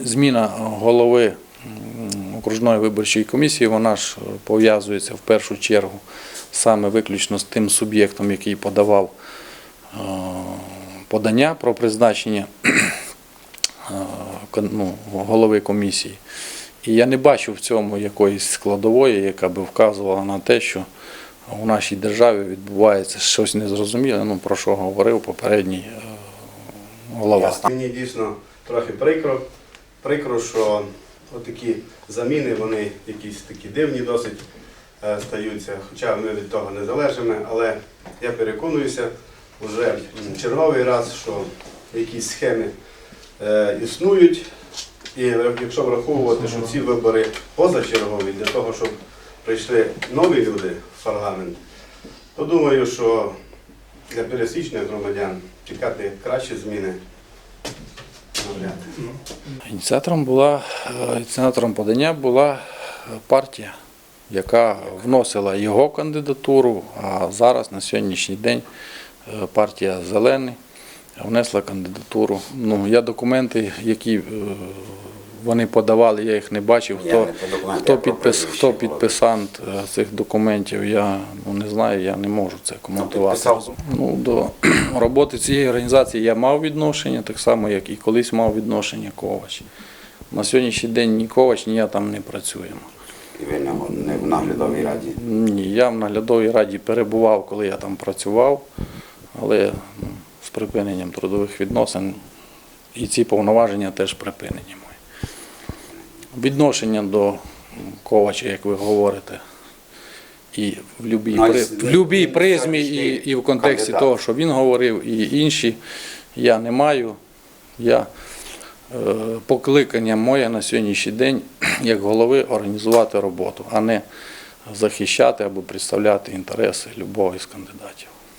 Зміна голови окружної виборчої комісії, вона ж е, пов'язується в першу чергу саме виключно з тим суб'єктом, який подавав е, подання про призначення е, ну, голови комісії. І я не бачу в цьому якоїсь складової, яка би вказувала на те, що у нашій державі відбувається щось незрозуміле, ну, про що говорив попередній голова. Мені дійсно трохи прикро, прикро, що отакі заміни, вони якісь такі дивні досить е, стаються, хоча ми від того не залежимо, але я переконуюся вже черговий раз, що якісь схеми е, існують. І якщо враховувати, що ці вибори позачергові для того, щоб прийшли нові люди в парламент, то думаю, що для пересічних громадян чекати кращі зміни навряд. Ініціатором була е, ініціатором подання була е, партія, яка вносила його кандидатуру. А зараз на сьогоднішній день е, партія Зелений внесла кандидатуру. Ну я документи, які вони подавали, я їх не бачив. Хто, не хто, підпис, хто підписант цих документів, я ну, не знаю, я не можу це коментувати. Ну, до роботи цієї організації я мав відношення, так само, як і колись мав відношення Ковач. На сьогоднішній день ні Ковач, ні я там не працюємо. І ви не, в наглядовій раді. Ні, я в наглядовій раді перебував, коли я там працював, але ну, з припиненням трудових відносин і ці повноваження теж припинені мої. Відношення до Ковача, як ви говорите, і в любій, при, в любій призмі, і, і в контексті того, що він говорив, і інші, я не маю. Я е, покликання моє на сьогоднішній день як голови організувати роботу, а не захищати або представляти інтереси любого із кандидатів.